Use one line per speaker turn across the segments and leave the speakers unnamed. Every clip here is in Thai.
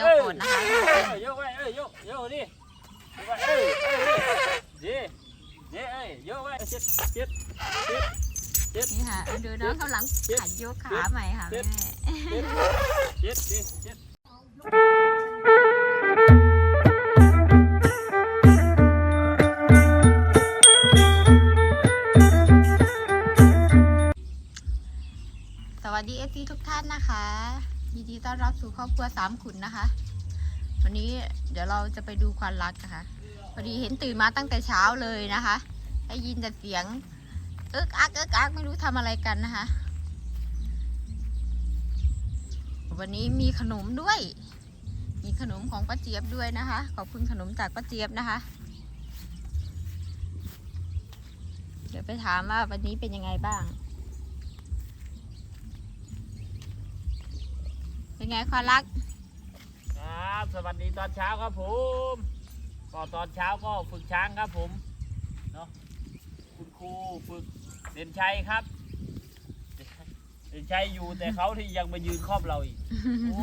ยวก่อนนะคะ
เอ้ยกไว้เอ้ยยกยกดิยกไว้เอ้ยเอ้ยดีดีเอ้ยยกไว้เจ็ดเจ็ดเจ็ด
นี่ค่ะดูน้องกำลังขัดยกขาใหม่ค่ะแม่
เจ็ดเจ็ดเจ็ด
สวัสดีเอฟซีทุกท่านนะคะ ดีต้อนรับสู่ครอบครัวสามขุนนะคะ วันนี้เดี๋ยวเราจะไปดูควานรักนะคะพอดีเห็นตื่นมาตั้งแต่เช้าเลยนะคะได้ยินแต่เสียงเอิกอักเอิกอักไม่รู้ทำอะไรกันนะคะ วันนี้มีขนมด้วย มีขนมของป้าเจี๊ยบด้วยนะคะ ขอบคุณขนมจากป้าเจี๊ยบนะคะ เดี๋ยวไปถามว่าวันนี้เป็นยังไงบ้าง เป็นไงควานรัก
ครับสวัสดีตอนเช้าครับผมก็ตอนเช้าก็ฝึกช้างครับผมเนาะคุณครูฝึกเด่นชัยครับเด่นชัยอยู่แต่เขาที่ยังมายืนครอบเราอีกโอ้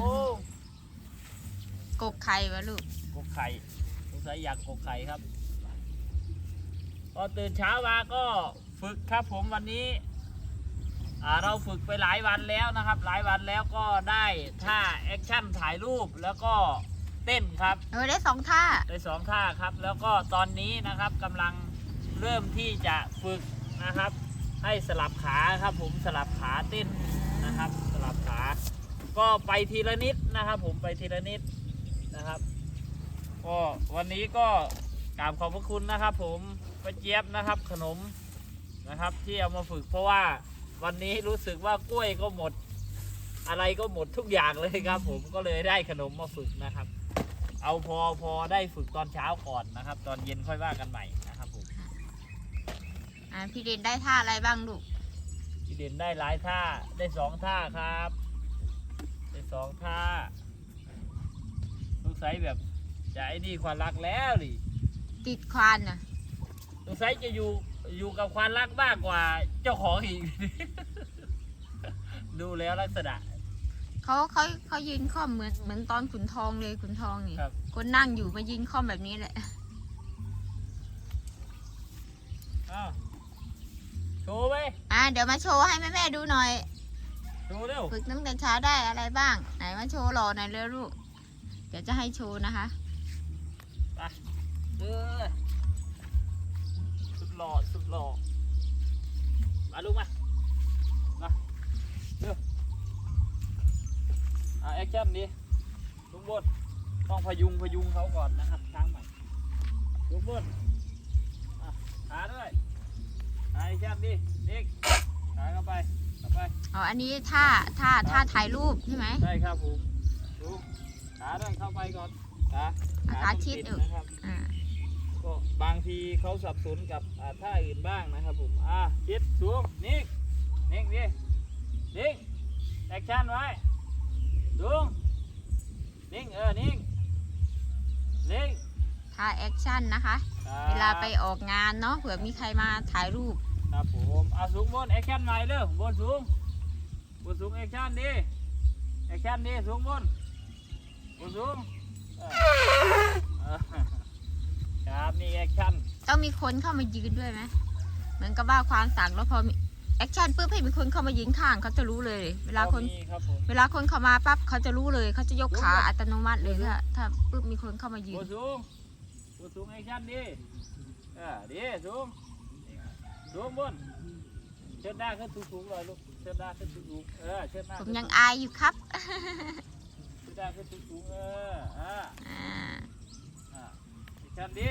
กกไข่วะลูก
กกไข่สงสัยอยากกกไข่ครับพอตื่นเช้ามาก็ฝึกครับผมวันนี้อ่า เราฝึกไปหลายวันแล้วนะครับ หลายวันแล้วก็ได้ท่าแอคชั่นถ่ายรูปแล้วก็เต้นครับ
เออได้สองท่า
ได้สองท่าครับ แล้วก็ตอนนี้นะครับกำลังเริ่มที่จะฝึกนะครับ ให้สลับขาครับผมสลับขาเต้นนะครับ สลับขา ก็ไปทีละนิดนะครับ ผมไปทีละนิดนะครับก็วันนี้ก็กราบขอบพระคุณนะครับ ผมป้าเจี๊ยบนะครับ ขนมนะครับ ที่เอามาฝึกเพราะว่า วันนี้รู้สึกว่ากล้วยก็หมด อะไรก็หมดทุกอย่างเลยครับ ผมก็เลยได้ขนมมาฝึกนะครับ เอาพอพอได้ฝึกตอนเช้าก่อนนะครับ ตอนเย็นค่อยว่ากันใหม่นะครับผม
อ่าพี่เด่นได้ท่าอะไรบ้างลูก
พี่เด่นได้หลายท่าได้สองท่าครับ ได้สองท่าสงสัยแบบจะไอ้นี่ความรักแล้วดิ
ติดควานน่ะ
สงสัยจะอยู่ อยู่กับความรักมากกว่าเจ้าของอีก ดูแล้วลักษณะ
เขาเขาเขายืนค่อมเหมือนเหมือนตอนขุนทองเลยขุนทองนี่
ครับ
คนนั่งอยู่มายืนค่อมแบบนี้แหละ
อ้าวโชว์ไป
อ่าเดี๋ยวมาโชว์ให้แม่แม่ๆดูหน่อย
โชว์เร็ว
ฝึกตั้งแต่เช้าได้อะไรบ้าง ไหนมาโชว์หล่อหน่อยเร็วลูก เดี๋ยวจะให้โชว์นะคะ
เอ มาลูกมามาเร็วอ่าแอคชั่นดิลุงบดต้องพยุงพยุงเขาก่อนนะครับช้างใหม่ลุงบดอะขาด้วยอ่าแอคชั่นดิเด็กขาเข้าไปเข้าไป
อ๋ออันนี้ท่าท่าท่าถ่ายรูปใช่ไหม
ใช่ครับผมดูขาด้วยเข้าไปก่อนขา
อะขาชิด
ต้อง
อยู่
นะครับ
อ่า
ก็บางทีเขาสับสนกับอ่าท่าอื่นบ้างนะครับผมอ่าชิดสูงนิ่งนิ่งดินิ่งแอคชั่นไว้สูงนิ่งเออนิ่งนิ่ง
ท่าแอคชั่นนะคะ
ครับ
เวลาไปออกงานเนาะเผื่อมีใครมาถ่ายรูป
ครับผมอ่าสูงบนแอคชั่นใหม่เร็วบนสูงบนสูงแอคชั่นดิแอคชั่นดิสูงบนบนสูงเออเออ ครับนี่แอคชั่น
ต้องมีคนเข้ามายืนด้วยไหมเหมือนกับว่าความสั่งแล้วพอมีแอคชั่นปุ๊บให้มีคนเข้ามายืนข้างเขาจะรู้เลย เวลาคน
ก็มีครับผม
เวลาคนเข้ามาปั๊บเขาจะรู้เลยเขาจะยกขาอัตโนมัติเลยถ้าถ้าปุ๊บมีคนเข้ามายื
บ
น
นสูงบนสูงแอคชั่นดิเออดีสูงสูงบนเชิดหน้าขึ้นสูงๆเลยลูกเชิดหน้าขึ้นสูงๆเออเชิดหน้า
ผม
ขึ้น
ยังอายอยู่ครับ
เชิดหน้าขึ้นสูงๆเอออ่า
อ่า
อ่าแอคชั่นดิ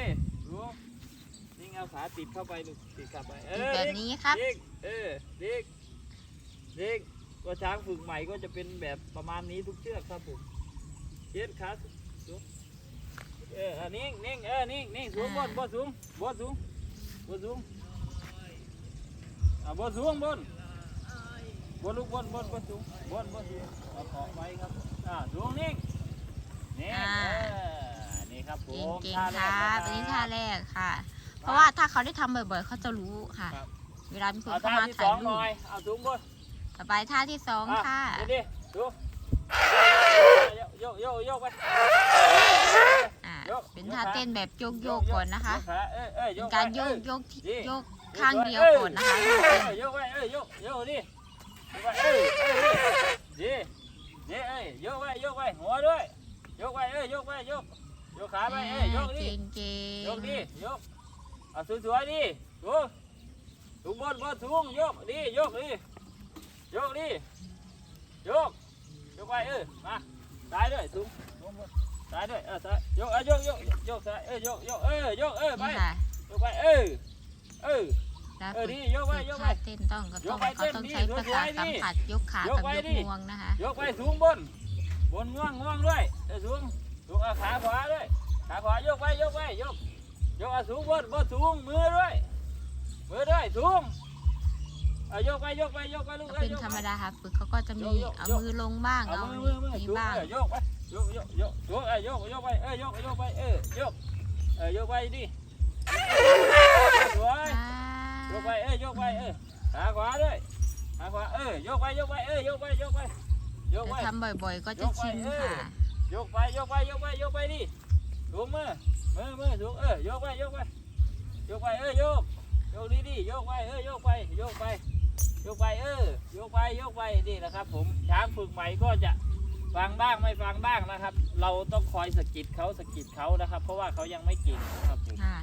สูงนี่เอาขาติดเข้าไปลูกติดเข้าไปเออ
แบบนี้ครับ
เด็กเออเด็กเด็กก็ช้างฝึกใหม่ก็จะเป็นแบบประมาณนี้ทุกเชือกครับผมเช็ดขาสูงเอออะนิ่งนิ่งเออนิ่งนิ่งสูงบนบนสูงบนสูงบนสูงอะบนสูงบนบนลูกบนบนบนสูงบนบนสูงเอาเกาะไว้ครับอ่าสูงนิ่งนิ่ง
อ่า
เออ นี่ครับผ
เก่ง
ม
เก่ง
ท่า
ค
แร
รั
กะ
บอันนี้ท่า
ครับ
แรกค่ะ เพราะว่าถ้าเขาได้ทำบ่อยๆ เขาจะรู้ค่ะ
ครับ
เวลามีคน
เอา
เข้า
ท่า
มา
ที่ส
ถ่า
อยงห
รู
น่
ป
อยเอาสูงบน
ต่อไปท่าที่สองค่ะ
อ่ดูดิดูยยกโยกโยกไป
อ่า
โยก
เป็นท่าเต้นแบบโยกโยกๆก่อนนะคะ
ยกขาเอ้ยเอ้ย
เป็
ย
น
ก
การ
ไป
โย
เอ้
กโยกที่
ดี
โยกข้างเดียวก่อนนะคะ
เอ้ยยกไปเอ้ยยกโยกดิยกไปเอ้ยเอ้ยดีดีเอ้ยยกไปยกไปหัวด้วยยกไปเอ้ยยกไปยก ยกขาไปเอ้ยยกดิ
เก่งเก่
ยก
ง
ดิยกเอาสวยๆดิสูงสูงบนบนสูงยกดิยกดิยกดิยกยกไปเออมาซ้ายด้วยสูงสูงบนซ้ายด้วยเออซ้ายยกเออยกยกยกซ้ายเออยกยกเออยกเออไป
นี่ค่ะ
ยกไปเออเออ
แล้ว
เออ
ฝึก
ดียกไป
ฝึก
ยกไป
ท่าเต้นต้องก็
ย
ต้อง
กไป
เขาต้อง
เต้น
ใช้
ดิ
ภาษา
สวยๆ
สัม
ดิ
ผัสยกขา
ย
กับ
กไป
ยก
ดิ
งวงนะคะ
ยกไปสูงบน บนง่วงง่วงด้วยเออสูง สูงเอาขาขวาด้วยขาขวายกไปยกไปยกยกเอาสูงบนบนสูงมือด้วยมือด้วยสูงเอายกไปยกไปยกไปลูก
ก็
อ้ย
เป็น
ยก
ธรรม
ไป
ดาค่ะฝึกเขาก็จะมี
โยกโยก
เอา
โยก
มือลงบ้าง
เอา
เอา
มือมือมือ
นี้
สูง
บ้าง
เออยกไปยกยกยกสูงเออยกยกไปเออยกยกไปเออยกเออยกไปดิสวย
อ่าย
กไปเอ้ยยกไปเอ้ยขาขวาด้วยขาขวาเอ้ยยกไปยกไปเอ้ยยกไปยกไปยกไป
ถ้าทำบ่อยๆ ก็จะ
ยกไป
ชิน
เออ
ค่ะ
ยกไปยกไปยกไปยกไปดิสูงมือมือมือสูงเอ้ยยกไปยกไปยกไปเอ้ยยกยกดีดิยกไปเอ้ยยกไปยกไปยกไปเออยกไปยกไปนี่นะครับผมช้างฝึกใหม่ก็จะฟังบ้างไม่ฟังบ้างนะครับ เราต้องคอยสะกิดเขาสะกิดเขานะครับ เพราะว่าเขายังไม่เก่งนะครับผม
ค่ะ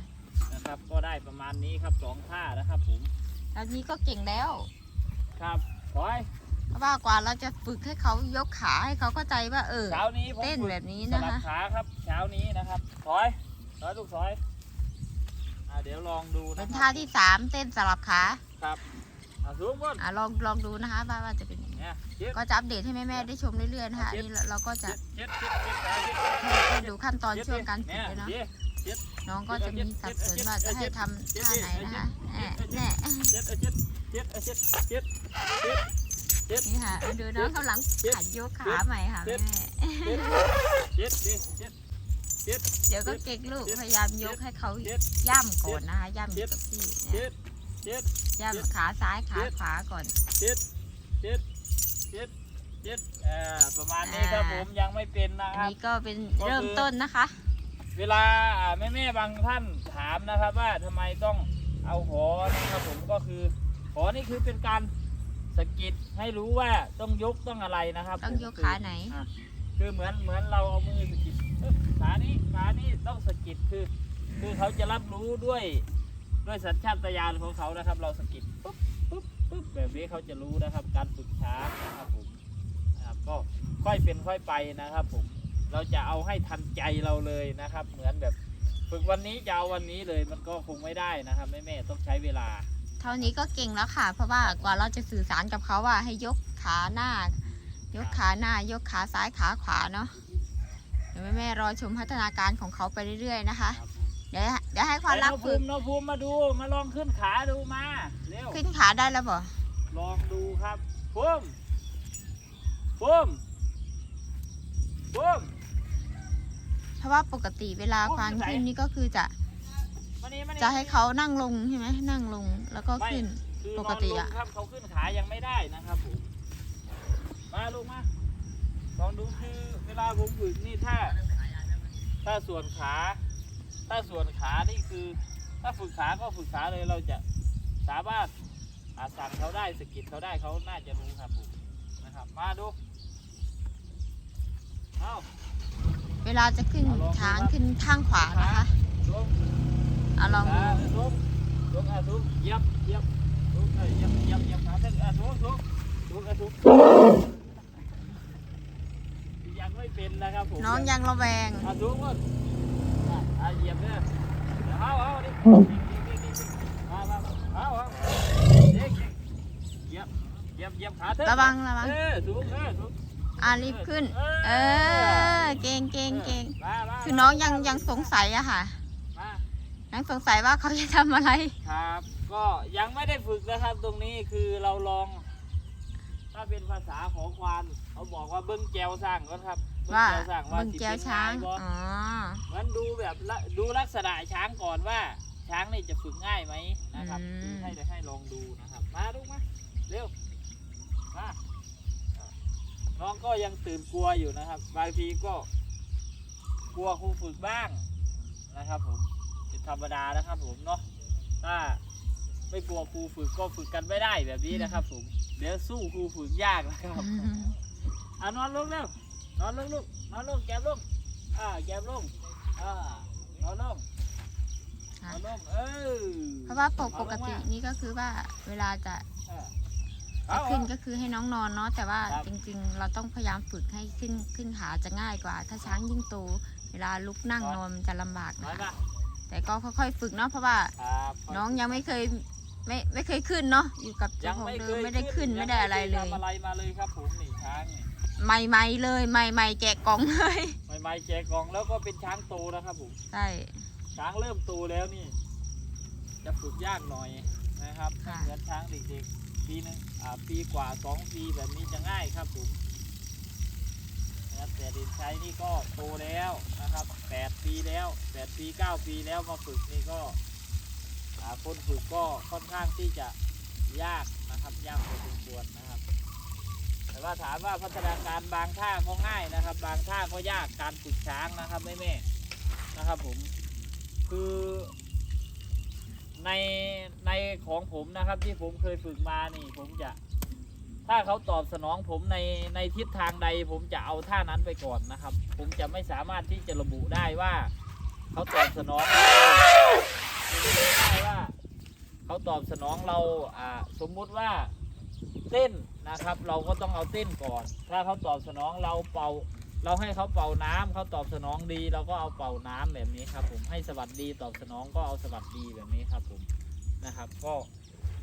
นะครับ ก็ได้ประมาณนี้ครับสองท่านะครับผม
แล้วนี้ก็เก่งแล้ว
ครับขอให้
เพราะว่ากว่าเราจะฝึกให้เขายกขาให้เขาเข้าใจว่าเออ
เช้านี้ผม
เต้น
ฝึก
แบบนี้
ส
นะ
ลับ
คะ
ขาครับ เช้านี้นะครับถอยถอยลูกถอยอ่าเดี๋ยวลองดู
เป็
นะ
น
ค
ท่า
รับ
ที่สามเต้นสลับขา
ครับอ่าสูงบน
อะลองลองดูนะคะว่าว่าจะเป็นยังไง
เนี่ยเจ็ด
ก็จะอัปเดตให้แม่ๆได้ชมเรื่อยๆนะคะอันนี้เราเราก็จะ
เจ็ดเจ็ดเจ็ดขาเจ็ด
ให้ดูขั้นตอน
เจ็ด
ช่วงการฝึ
เนี่
ก
ย
เลยเนาะ
เจ็ด
น้องก็จะมีสับสนว่าจะให้ทำท่าไหนนะคะแน่แน่
เจ็ดเจ็ดเจ็ดเจ็ดเจ็ดเจ็ด
นี่ค่ะดูน้องกำลังหัดยกขาใหม่ค่ะแม่
เจ็ดเจ็ดเจ็ดเจ็ด
เดี๋ยวก็เก่งลูกพยายามยกให้เขาย่ำก่อนนะคะย่ำอยู่กับที่เนี่ย
เจ็ดเจ็ด
ย่ำขาซ้ายขาขวาก่อน
เจ็ดเจ็ดเจ็ดเจ็ดอ่าประมาณนี้ครับผมยังไม่เป็นนะ
อัน
ครับ
นี้ก็เป็น
ก็คือ
เริ่มต้นนะคะ
เวลาแม่แม่ๆบางท่านถามนะครับว่าทำไมต้องเอาหอนะครับผมก็คือหอนี่คือเป็นการ สะกิดให้รู้ว่าต้องยกต้องอะไรนะครับ
ต้อง
ผม
ยกขาไหน
อะคือเหมือนเหมือนเราเอามือสะกิดเอ้ยขานี้ขานี้ต้องสะกิดคือ คือเขาจะรับรู้ด้วยด้วยสัญชาตญาณของเขานะครับ เราสะกิดปุ๊บปุ๊บปุ๊บแบบนี้เขาจะรู้นะครับ การฝึกช้างนะครับผมนะครับก็ค่อยเป็นค่อยไปนะครับ ผม เราจะเอาให้ทันใจเราเลยนะครับ เหมือนแบบ ฝึกวันนี้จะเอาวันนี้เลยมันก็คงไม่ได้นะครับแม่แม่ๆต้องใช้เวลา
เท่านี้ก็เก่งแล้วค่ะ เพราะว่ากว่าเราจะสื่อสารกับเขาว่าให้ยกขาหน้า ยกขาหน้า ยกขาซ้ายขาขวาเนาะเดี๋ยวแม่ๆรอชมพัฒนาการของเขาไปเรื่อยๆนะคะ เดี๋ยวเดี๋ยวให้ความรัก
ไอ้น้องภู
ฝึก
มิน้องภูมิมาดูมาลองขึ้นขาดูมาเร็ว
ขึ้นขาได้แล้วบ่
ลองดูครับภูมิภูมิภูมิ
เพราะว่าปกติเวลาควานขึ้นนี่ก็คือจะ
มานี่มานี่
จะให้เขานั่งลงใช่ไหมนั่งลงแล้วก็ขึ้น
คือ
ปกติอะ
นนลงครับเขาขึ้นขายังไม่ได้นะครับผมมาลูกมาลองดูคือเวลาผมฝึกนี่ถ้า ถ้าส่วนขา ถ้าส่วนขานี่คือ ถ้าฝึกขาก็ฝึกขาเลยเราจะสามารถอ่าสั่งเขาได้สะกิดเขาได้เขาน่าจะรู้ครับผมนะครับ มาดูเอา
เวลาจะขึ้นช้างขึ้นข้างขวานะคะ
ลง
เอาลองดู
ขาลงลงอะสูงเหยียบเหยียบลงเอ้ยเหยียบเหยียบเหยียบขาเส้นอะสูงสูงสูงอะสูงยังไม่เป็นนะครับผม
น้องยังระแวง
เอาสูงก่อนอะอะเหยียบเนี่ยเดี๋ยวเอาเอาดิดิดิดิดิมามามาเอาเอาเด็กเหยียบเหยียบเหยียบขาเถอะ
ระวังระวัง
เออสูงเออสูง
อ่ารีบขึ้น เออ เก่งเก่งเก่ง
มามา
คือน้องยังยังสงสัยอะค่ะ
มา
ยังสงสัยว่าเขาจะทำอะไร
ครับ ก็ยังไม่ได้ฝึกนะครับ ตรงนี้คือเราลอง ถ้าเป็นภาษาของควานเขาบอกว่าเบิ้งแจวสร้างก่อนครับเบิ้ง
ว่า
แจวสร้างว่า
มึง
สิ
แก้ว
เป็น
ช้าง
ง่ายบ่
อ๋อ
มันดูแบบละดูลักษณะช้างก่อนว่า ช้างนี่จะฝึกง่ายไหมนะครับ
อืม
คือให้ให้ลองดูนะครับ มาลูกมาเร็วมาน้องก็ยังตื่นกลัวอยู่นะครับ บางทีก็ กลัวครูฝึกบ้างนะครับ ผม เป็นธรรมดานะครับผมเนาะถ้าไม่กลัวครูฝึกก็ฝึกกันไม่ได้แบบนี้นะครับ ผมเดี๋ยวสู้ครูฝึกยากนะครับอะนอนลงเร็วนอนลงลูกนอนลงแกมลงอ่าแกมลงอ่านอนลงนอนลงเออ
เพราะว่าปกปกตินี่ก็คือว่าเวลาจะ
อ่า
จะ
เอา
ขึ้นก็คือให้น้องนอนเนาะแต่ว่า
ครับ
จริง ๆ เราต้องพยายามฝึกให้ขึ้นขึ้นขาจะง่ายกว่า ถ้าช้างยิ่งโตเวลาลุกนั่งนอนมันจะลำบาก
นอน
นะคะ
มา
แต่ก็ค่อยๆฝึกเนาะเพราะว่า
ครับ
น้องยังไม่เคยไม่ไม่เคยขึ้นเนาะอยู่กับ
ยั
เจ้างของ
ไม่
เดิ
เค
ม
ย
ไม่ได้ขึ้นไม่ได้อะไรเลย
งม่คทำอะไรมาเลยครับผมนี่ช้างนี่
ใหม่ๆเลยใหม่ๆแกะกล่องเลย
ใหม่ๆแจกกล่องแล้วก็เป็นช้างโตนะครับผม
ใช่
ช้างเริ่มโตแล้วนี่ จะฝึกยากหน่อยนะครับไม่เหมือนช้างเด็กๆปีหนึงอ่าปีกว่าสองปีแบบนี้จะง่ายครับผม นะครับแต่เด็กชายนี่ก็โตแล้วนะครับแปดปีแล้วแปดปีเก้าปีแล้วมาฝึกนี่ก็คนฝึกก็ค่อนข้างที่จะยากนะครับยากพอสมควรนะครับ แต่ว่าถามว่าพัฒนาการบางท่าก็ง่ายนะครับ บางท่าก็ยากการฝึกช้างนะครับแม่แม่นะครับผมคือในในของผมนะครับที่ผมเคยฝึกมานี่ผมจะ ถ้าเขาตอบสนองผมในในทิศทางใด ผมจะเอาท่านั้นไปก่อนนะครับ ผมจะไม่สามารถที่จะระบุได้ว่า เขาตอบสนองเราได้ว่า เขาตอบสนองเราอ่าสมมุติว่าเต้นนะครับ เราก็ต้องเอาเต้นก่อน ถ้าเขาตอบสนองเราเป่า เราให้เขาเป่าน้ำเขาตอบสนองดีเราก็เอาเป่าน้ำแบบนี้ครับ ผมให้สวัสดีตอบสนองก็เอาสวัสดีแบบนี้ครับ ผมนะครับ ก็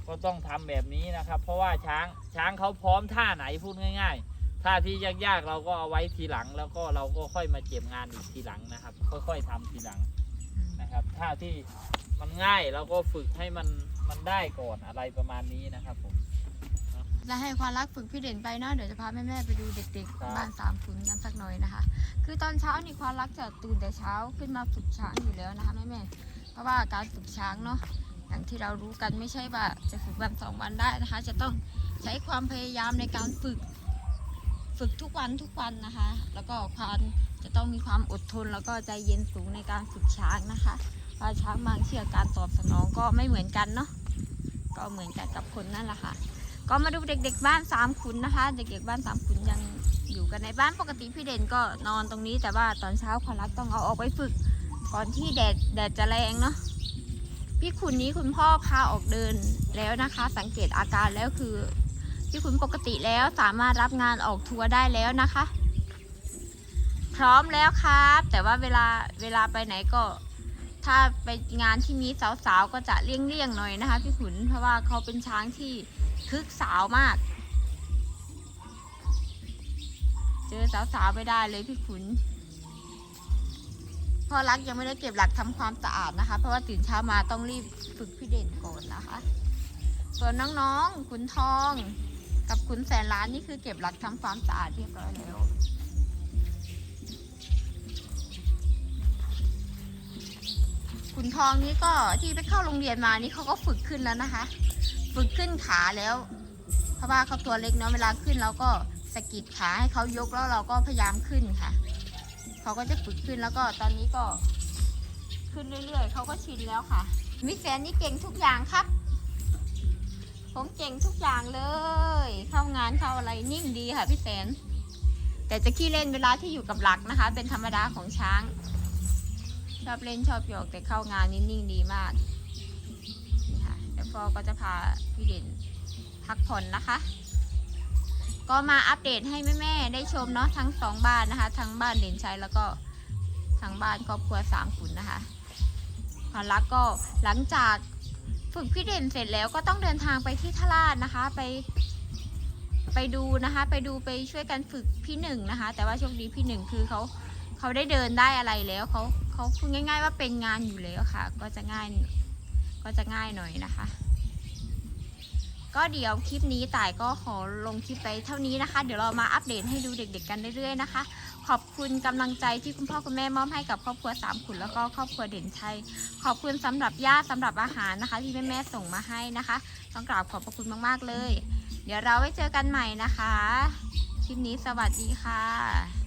ก็ต้องทำแบบนี้นะครับ เพราะว่าช้างช้างเขาพร้อมท่าไหนพูดง่าย ๆ ท่าที่ยากๆเราก็เอาไว้ทีหลัง แล้วก็เราก็ค่อยมาเก็บงานอีกทีหลังนะครับ ค่อยๆทำทีหลังนะครับท่าที่มันง่ายเราก็ฝึกให้มันมันได้ก่อนอะไรประมาณนี้นะครับผม
และให้ความรักฝึกพี่เด่นไปเนาะเดี๋ยวจะพาแม่ๆไปดูเด็ก
ครับ
ๆบ้านสามขุนกันสักหน่อยนะคะ คือตอนเช้านี่ความรักจะตื่นแต่เช้าขึ้นมาฝึกช้างอยู่แล้วนะคะแม่ๆเพราะว่าการฝึกช้างเนาะ อย่างที่เรารู้กันไม่ใช่ว่าจะฝึกวันสองวันได้นะคะ จะต้องใช้ความพยายามในการฝึก ฝึกทุกวันทุกวันนะคะ แล้วก็ความจะต้องมีความอดทนแล้วก็ใจเย็นสูงในการฝึกช้างนะคะเพราะช้างบางเชือกการตอบสนองก็ไม่เหมือนกันเนาะก็เหมือนกันกับคนนั่นแหละค่ะ ก็มาดูเด็กๆบ้านสามขุนนะคะ เด็กๆบ้านสามขุนยังอยู่กันในบ้านปกติพี่เด่นก็นอนตรงนี้แต่ว่าตอนเช้าความรักต้องเอาออกไปฝึก ก่อนที่แดดแดดจะแรงเนาะ พี่ขุนนี้คุณพ่อพาออกเดินแล้วนะคะ สังเกตอาการแล้วคือ พี่ขุนปกติแล้วสามารถรับงานออกทัวร์ได้แล้วนะคะ พร้อมแล้วครับ แต่ว่าเวลาเวลาไปไหนก็ ถ้าไปงานที่มีสาวๆก็จะเลี่ยงๆหน่อยนะคะ พี่ขุนเพราะว่าเขาเป็นช้างที่คึกสาวมาก เจอสาวๆไม่ได้เลยพี่ขุน พ่อรักยังไม่ได้เก็บหลักทำความสะอาดนะคะ เพราะว่าตื่นเช้ามาต้องรีบฝึกพี่เด่นก่อนนะคะส่วนน้องๆขุนทอง กับขุนแสนล้านนี่คือเก็บหลักทำความสะอาดเรียบร้อยแล้วขุนทองนี่ก็ที่ไปเข้าโรงเรียนมานี่เขาก็ฝึกขึ้นแล้วนะคะ ฝึกขึ้นขาแล้ว เพราะว่าเขาตัวเล็กเนาะเวลาขึ้นเราก็สะกิดขาให้เขายกแล้วเราก็พยายามขึ้นค่ะ เขาก็จะฝึกขึ้นแล้วก็ตอนนี้ก็ ขึ้นเรื่อยๆ เขาก็ชินแล้วค่ะ มิแฟนนี่เก่งทุกอย่างครับ ผมเก่งทุกอย่างเลย เข้างานเข้าอะไรนิ่งดีค่ะพี่แสน แต่จะขี้เล่นเวลาที่อยู่กับหลักนะคะ เป็นธรรมดาของช้าง ชอบเล่นชอบหยอกแต่เข้างานนี่นิ่งดีมากนี่ค่ะแล้วพ่อก็จะพาพี่เด่นพักผ่อนนะคะ ก็มาอัปเดตให้แม่ๆได้ชมเนาะทั้งสองบ้านนะคะ ทั้งบ้านเด่นชัยแล้วก็ทั้งบ้านครอบครัวสามขุนนะคะความรักก็หลังจากฝึกพี่เด่นเสร็จแล้วก็ต้องเดินทางไปที่ทราชนะคะ ไป ไปดูนะคะ ไปดูไปช่วยกันฝึกพี่หนึ่งนะคะ แต่ว่าโชคดีพี่หนึ่งคือเขาเขาได้เดินได้อะไรแล้วเขาเขาพูดง่าย ๆ ว่าเป็นงานอยู่แล้วค่ะ ก็จะง่ายก็จะง่ายหน่อยนะคะ ก็เดี๋ยวคลิปนี้ต่ายก็ขอลงคลิปไปเท่านี้นะคะ เดี๋ยวเรามาอัปเดตให้ดูเด็ก ๆ กันเรื่อยๆนะคะ ขอบคุณกำลังใจที่คุณพ่อคุณแม่มอบให้กับครอบครัวสามขุนแล้วก็ครอบครัวเด่นชัยขอบคุณสำหรับญาติสำหรับอาหารนะคะ ที่แม่ๆส่งมาให้นะคะต้องกราบขอบพระคุณมากๆเลย เดี๋ยวเราไว้เจอกันใหม่นะคะคลิปนี้สวัสดีค่ะ